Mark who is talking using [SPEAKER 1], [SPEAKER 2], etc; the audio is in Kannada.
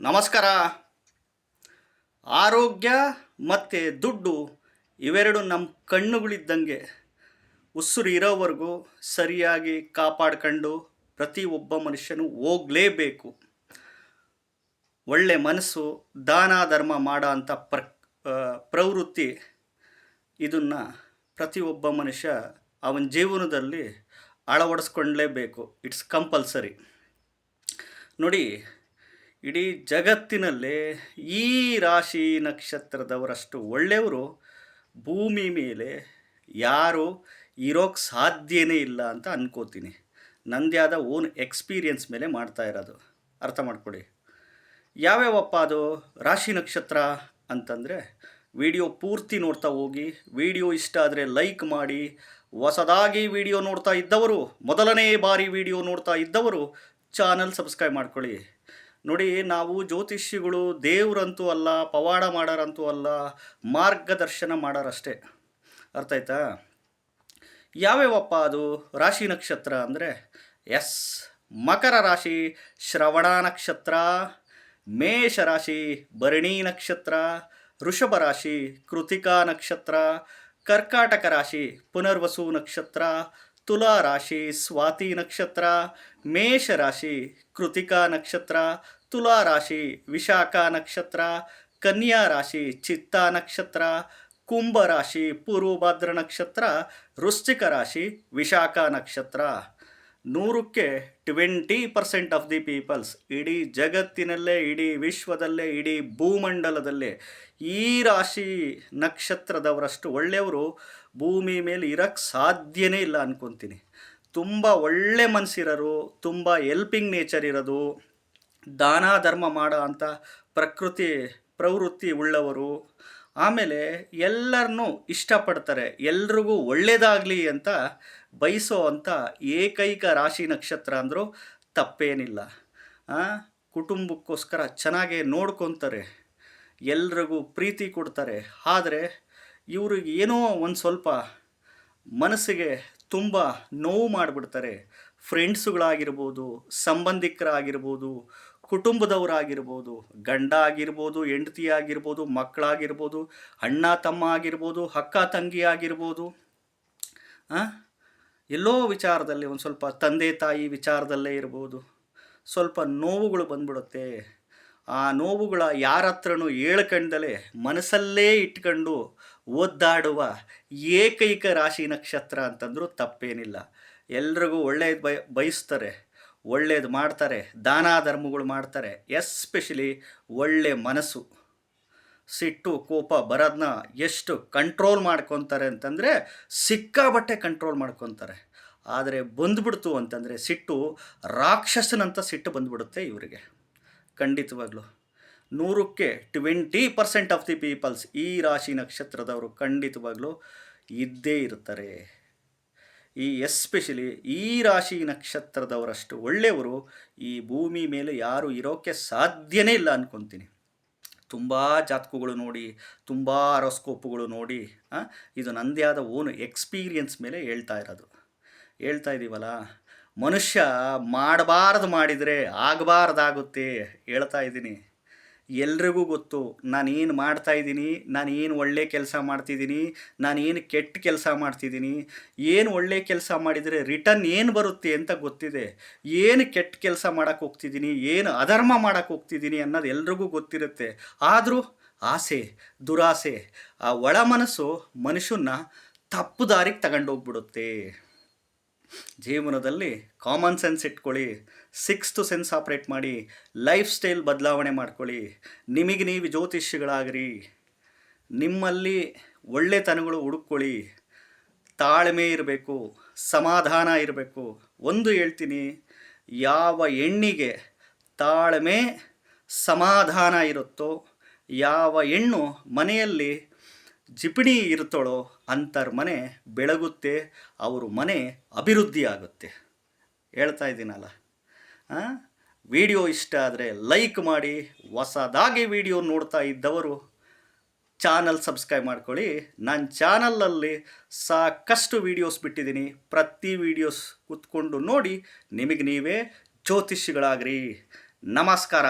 [SPEAKER 1] ನಮಸ್ಕಾರ. ಆರೋಗ್ಯ ಮತ್ತು ದುಡ್ಡು ಇವೆರಡು ನಮ್ಮ ಕಣ್ಣುಗಳಿದ್ದಂಗೆ. ಉಸಿರು ಇರೋವರೆಗೂ ಸರಿಯಾಗಿ ಕಾಪಾಡ್ಕೊಂಡು ಪ್ರತಿ ಒಬ್ಬ ಮನುಷ್ಯನು ಹೋಗಲೇಬೇಕು. ಒಳ್ಳೆ ಮನಸ್ಸು, ದಾನ, ಧರ್ಮ ಮಾಡೋ ಅಂಥ ಪ್ರ ಪ್ರವೃತ್ತಿ. ಇದನ್ನು ಪ್ರತಿಯೊಬ್ಬ ಮನುಷ್ಯ ಅವನ ಜೀವನದಲ್ಲಿ ಅಳವಡಿಸ್ಕೊಳ್ಳೇಬೇಕು ಇಟ್ಸ್ ಕಂಪಲ್ಸರಿ ನೋಡಿ ಇಡೀ ಜಗತ್ತಿನಲ್ಲೇ ಈ ರಾಶಿ ನಕ್ಷತ್ರದವರಷ್ಟು ಒಳ್ಳೆಯವರು ಭೂಮಿ ಮೇಲೆ ಯಾರು ಇರೋಕ್ಕೆ ಸಾಧ್ಯನೇ ಇಲ್ಲ ಅಂತ ಅನ್ಕೋತೀನಿ. ನನ್ನದೇ ಆದ ಓನ್ ಎಕ್ಸ್ಪೀರಿಯನ್ಸ್ ಮೇಲೆ ಮಾಡ್ತಾ ಇರೋದು. ಅರ್ಥ ಮಾಡ್ಕೊಳ್ಳಿ. ಯಾವ್ಯಾವಪ್ಪ ಅದು? ರಾಶಿ ನಕ್ಷತ್ರ ಅಂತಂದರೆ ವಿಡಿಯೋ ಪೂರ್ತಿ ನೋಡ್ತಾ ಹೋಗಿ, ವಿಡಿಯೋ ಇಷ್ಟ ಆದರೆ ಲೈಕ್ ಮಾಡಿ, ಹೊಸದಾಗಿ ವಿಡಿಯೋ ನೋಡ್ತಾ ಇದ್ದವರು, ಮೊದಲನೇ ಬಾರಿ ವಿಡಿಯೋ ನೋಡ್ತಾ ಇದ್ದವರು, ಚಾನಲ್ ಸಬ್ಸ್ಕ್ರೈಬ್ ಮಾಡ್ಕೊಳ್ಳಿ. ನೋಡಿ, ನಾವು ಜ್ಯೋತಿಷಿಗಳು ದೇವರಂತೂ ಅಲ್ಲ, ಪವಾಡ ಮಾಡೋರಂತೂ ಅಲ್ಲ, ಮಾರ್ಗದರ್ಶನ ಮಾಡೋರಷ್ಟೇ. ಅರ್ಥ ಆಯ್ತಾ? ಯಾವ್ಯಾವಪ್ಪ ಅದು? ರಾಶಿ ನಕ್ಷತ್ರ ಅಂದರೆ, ಎಸ್, ಮಕರ ರಾಶಿ, ಶ್ರವಣ ನಕ್ಷತ್ರ, ಮೇಷ ರಾಶಿ, ಭರಣಿ ನಕ್ಷತ್ರ, ವೃಷಭ ರಾಶಿ, ಕೃತಿಕಾ ನಕ್ಷತ್ರ, ಕರ್ಕಾಟಕ ರಾಶಿ, ಪುನರ್ವಸು ನಕ್ಷತ್ರ ತುಲಾ ರಾಶಿ, ಸ್ವಾತಿ ನಕ್ಷತ್ರ, ಮೇಷ ರಾಶಿ, ಕೃತಿಕಾ ನಕ್ಷತ್ರ, ತುಲಾ ರಾಶಿ, ವಿಶಾಖ ನಕ್ಷತ್ರ, ಕನ್ಯಾ ರಾಶಿ, ಚಿತ್ತಾ ನಕ್ಷತ್ರ, ಕುಂಭ ರಾಶಿ, ಪೂರ್ವಭದ್ರ ನಕ್ಷತ್ರ, ವೃಶ್ಚಿಕ ರಾಶಿ, ವಿಶಾಖ ನಕ್ಷತ್ರ. ನೂರಕ್ಕೆ twenty percent of the peoples, ಇಡೀ ಜಗತ್ತಿನಲ್ಲೇ, ಇಡೀ ವಿಶ್ವದಲ್ಲೇ, ಇಡೀ ಭೂಮಂಡಲದಲ್ಲೇ ಈ ರಾಶಿ ನಕ್ಷತ್ರದವರಷ್ಟು ಒಳ್ಳೆಯವರು ಭೂಮಿ ಮೇಲೆ ಇರೋಕ್ಕೆ ಸಾಧ್ಯನೇ ಇಲ್ಲ ಅಂದ್ಕೊತೀನಿ ತುಂಬ ಒಳ್ಳೆ ಮನಸ್ಸಿರೋರು ತುಂಬ ಎಲ್ಪಿಂಗ್ ನೇಚರ್ ಇರೋದು, ದಾನ ಧರ್ಮ ಮಾಡೋ ಅಂಥ ಪ್ರಕೃತಿ, ಪ್ರವೃತ್ತಿ ಉಳ್ಳವರು, ಆಮೇಲೆ ಎಲ್ಲರನ್ನೂ ಇಷ್ಟಪಡ್ತಾರೆ, ಎಲ್ರಿಗೂ ಒಳ್ಳೇದಾಗಲಿ ಅಂತ ಬಯಸೋ ಅಂಥ ಏಕೈಕ ರಾಶಿ ನಕ್ಷತ್ರ ಅಂದರೂ ತಪ್ಪೇನಿಲ್ಲ. ಕುಟುಂಬಕ್ಕೋಸ್ಕರ ಚೆನ್ನಾಗೇ ನೋಡ್ಕೊತಾರೆ, ಎಲ್ರಿಗೂ ಪ್ರೀತಿ ಕೊಡ್ತಾರೆ. ಆದರೆ ಇವ್ರಿಗೆ ಏನೋ ಒಂದು ಸ್ವಲ್ಪ ಮನಸ್ಸಿಗೆ ತುಂಬ ನೋವು ಮಾಡಿಬಿಡ್ತಾರೆ. ಫ್ರೆಂಡ್ಸುಗಳಾಗಿರ್ಬೋದು, ಸಂಬಂಧಿಕರಾಗಿರ್ಬೋದು, ಕುಟುಂಬದವರಾಗಿರ್ಬೋದು ಗಂಡ ಆಗಿರ್ಬೋದು ಹೆಂಡತಿ ಆಗಿರ್ಬೋದು ಮಕ್ಕಳಾಗಿರ್ಬೋದು, ಅಣ್ಣ ತಮ್ಮ ಆಗಿರ್ಬೋದು, ಅಕ್ಕ ತಂಗಿ ಆಗಿರ್ಬೋದು ಎಲ್ಲೋ ವಿಚಾರದಲ್ಲಿ ಒಂದು ಸ್ವಲ್ಪ ತಂದೆ ತಾಯಿ ವಿಚಾರದಲ್ಲೇ ಇರ್ಬೋದು. ಸ್ವಲ್ಪ ನೋವುಗಳು ಬಂದ್ಬಿಡುತ್ತೆ. ಆ ನೋವುಗಳ ಯಾರ ಹತ್ರನೂ ಹೇಳ್ಕಂಡಲೇ ಮನಸ್ಸಲ್ಲೇ ಇಟ್ಕೊಂಡು ಒದ್ದಾಡುವ ಏಕೈಕ ರಾಶಿ ನಕ್ಷತ್ರ ಅಂತಂದರೂ ತಪ್ಪೇನಿಲ್ಲ. ಎಲ್ರಿಗೂ ಒಳ್ಳೆಯದು ಬಯ, ಬಯಸ್ತಾರೆ ಒಳ್ಳೆಯದು ಮಾಡ್ತಾರೆ, ದಾನ ಧರ್ಮಗಳು ಮಾಡ್ತಾರೆ, ಎಸ್ಪೆಷಲಿ ಒಳ್ಳೆ ಮನಸ್ಸು. ಸಿಟ್ಟು, ಕೋಪ ಬರೋದನ್ನ ಎಷ್ಟು ಕಂಟ್ರೋಲ್ ಮಾಡ್ಕೊತಾರೆ ಅಂತಂದರೆ ಸಿಕ್ಕಾಬಟ್ಟೆ ಕಂಟ್ರೋಲ್ ಮಾಡ್ಕೊತಾರೆ. ಆದರೆ ಬಂದ್ಬಿಡ್ತು ಅಂತಂದರೆ ಸಿಟ್ಟು ರಾಕ್ಷಸನಂತ ಸಿಟ್ಟು ಬಂದ್ಬಿಡುತ್ತೆ ಇವರಿಗೆ. ಖಂಡಿತವಾಗ್ಲೂ. ನೂರಕ್ಕೆ twenty percent of the peoples ಈ ರಾಶಿ ನಕ್ಷತ್ರದವರು ಖಂಡಿತವಾಗ್ಲೂ ಇದ್ದೇ ಇರ್ತಾರೆ ಈ ಎಸ್ಪೆಷಲಿ ಈ ರಾಶಿ ನಕ್ಷತ್ರದವರಷ್ಟು ಒಳ್ಳೆಯವರು ಈ ಭೂಮಿ ಮೇಲೆ ಯಾರು ಇರೋಕ್ಕೆ ಸಾಧ್ಯನೇ ಇಲ್ಲ ಅನ್ಕೊತೀನಿ. ತುಂಬ ಜಾತಕಗಳು ನೋಡಿ, ತುಂಬ ಅರೋಸ್ಕೋಪ್ಗಳು ನೋಡಿ ಇದು ನನ್ನದೇ ಆದ ಓನ್ ಎಕ್ಸ್ಪೀರಿಯನ್ಸ್ ಮೇಲೆ ಹೇಳ್ತಾ ಇರೋದು. ಹೇಳ್ತಾ ಇದ್ದೀವಲ್ಲ ಮನುಷ್ಯ ಮಾಡಬಾರ್ದು ಮಾಡಿದರೆ ಆಗಬಾರ್ದಾಗುತ್ತೆ ಹೇಳ್ತಾ ಇದ್ದೀನಿ. ಎಲ್ರಿಗೂ ಗೊತ್ತು, ನಾನೇನು ಮಾಡ್ತಾ ಇದ್ದೀನಿ ನಾನು ಏನು ಒಳ್ಳೆ ಕೆಲಸ ಮಾಡ್ತಿದ್ದೀನಿ ನಾನು ಏನು ಕೆಟ್ಟ ಕೆಲಸ ಮಾಡ್ತಿದ್ದೀನಿ, ಏನು ಒಳ್ಳೆ ಕೆಲಸ ಮಾಡಿದರೆ ರಿಟರ್ನ್ ಏನು ಬರುತ್ತೆ ಅಂತ ಗೊತ್ತಿದೆ. ಏನು ಕೆಟ್ಟ ಕೆಲಸ ಮಾಡೋಕ್ಕೆ ಹೋಗ್ತಿದ್ದೀನಿ, ಏನು ಅಧರ್ಮ ಮಾಡೋಕ್ಕೆ ಹೋಗ್ತಿದ್ದೀನಿ ಅನ್ನೋದು ಎಲ್ರಿಗೂ ಗೊತ್ತಿರುತ್ತೆ. ಆದರೂ ಆಸೆ, ದುರಾಸೆ, ಆ ಒಳ ಮನಸ್ಸು ಮನುಷ್ಯನ್ನ ತಪ್ಪು ದಾರಿಗೆ ತಗೊಂಡೋಗ್ಬಿಡುತ್ತೆ. ಜೀವನದಲ್ಲಿ ಕಾಮನ್ ಸೆನ್ಸ್ ಇಟ್ಕೊಳ್ಳಿ ಸಿಕ್ಸ್ತ್ ಸೆನ್ಸ್ ಆಪ್ರೇಟ್ ಮಾಡಿ ಲೈಫ್ ಸ್ಟೈಲ್ ಬದಲಾವಣೆ ಮಾಡ್ಕೊಳ್ಳಿ. ನಿಮಗೆ ನೀವು ಜ್ಯೋತಿಷ್ಯಗಳಾಗ್ರಿ. ನಿಮ್ಮಲ್ಲಿ ಒಳ್ಳೆತನಗಳು ಹುಡುಕೊಳ್ಳಿ ತಾಳ್ಮೆ ಇರಬೇಕು, ಸಮಾಧಾನ ಇರಬೇಕು. ಒಂದು ಹೇಳ್ತೀನಿ, ಯಾವ ಹೆಣ್ಣಿಗೆ ತಾಳ್ಮೆ, ಸಮಾಧಾನ ಇರುತ್ತೋ, ಯಾವ ಹೆಣ್ಣು ಮನೆಯಲ್ಲಿ ಜಿಪಣಿ ಇರ್ತಾಳೋ ಅಂಥವ್ರ ಮನೆ ಬೆಳಗುತ್ತೆ, ಅವ್ರ ಮನೆ ಅಭಿವೃದ್ಧಿ ಆಗುತ್ತೆ ಹೇಳ್ತಾ ಇದ್ದೀನಲ್ಲ? ವಿಡಿಯೋ ಇಷ್ಟ ಆದರೆ ಲೈಕ್ ಮಾಡಿ, ಹೊಸದಾಗಿ ವಿಡಿಯೋ ನೋಡ್ತಾ ಇದ್ದವರು ಚಾನಲ್ ಸಬ್ಸ್ಕ್ರೈಬ್ ಮಾಡ್ಕೊಳ್ಳಿ. ನನ್ನ ಚಾನಲಲ್ಲಿ ಸಾಕಷ್ಟು ವೀಡಿಯೋಸ್ ಬಿಟ್ಟಿದ್ದೀನಿ. ಪ್ರತಿ ವೀಡಿಯೋಸ್ ಕೂತ್ಕೊಂಡು ನೋಡಿ, ನಿಮಗೆ ನೀವೇ ಜ್ಯೋತಿಷಿಗಳಾಗ್ರಿ ನಮಸ್ಕಾರ.